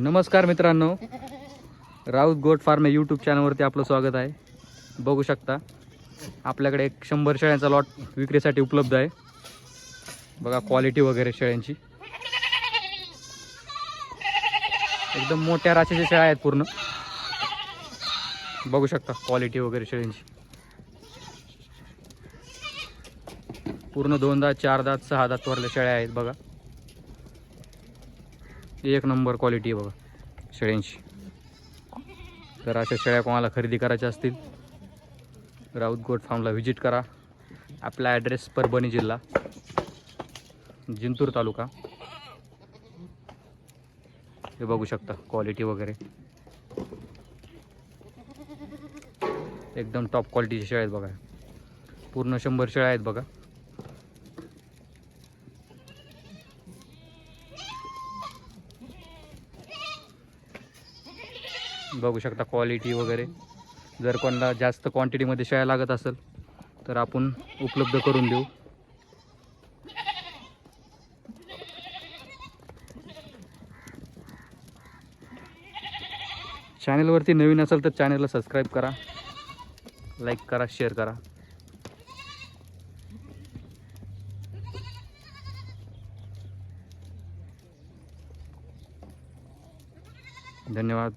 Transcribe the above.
नमस्कार मित्रांनो. Raut goat farm या यूट्यूब चॅनलवरती आपलं स्वागत आहे. बघू शकता आपल्याकडे एक शंभर शेळ्यांचा लॉट विक्रीसाठी उपलब्ध आहे. बघा क्वालिटी वगैरे शेळ्यांची. एकदम मोठ्या राशीच्या शेळ्या आहेत पूर्ण. बघू शकता क्वालिटी वगैरे शेळ्यांची. पूर्ण दोन दात चार दात सहा दात वरल्या शेळ्या आहेत बघा. एक नंबर क्वालिटी आहे बघा शेळ्यांची. तर अशा शेळ्या कोणाला खरेदी करायच्या असतील राऊत गोट फार्मला व्हिजिट करा. आपला ॲड्रेस परभणी जिल्हा जिंतूर तालुका. हे बघू शकता क्वालिटी वगैरे. एकदम टॉप क्वालिटीचे शेळ्या आहेत बघा. पूर्ण शंभर शेळ्या आहेत बघा. बघू शकता क्वालिटी वगैरे. जर कोणाला जास्त क्वांटिटीमध्ये शेळ्या लागत असेल तर आपण उपलब्ध करून देऊ. चॅनलवरती नवीन असेल तर चॅनलला सबस्क्राईब करा. लाईक करा शेअर करा. धन्यवाद.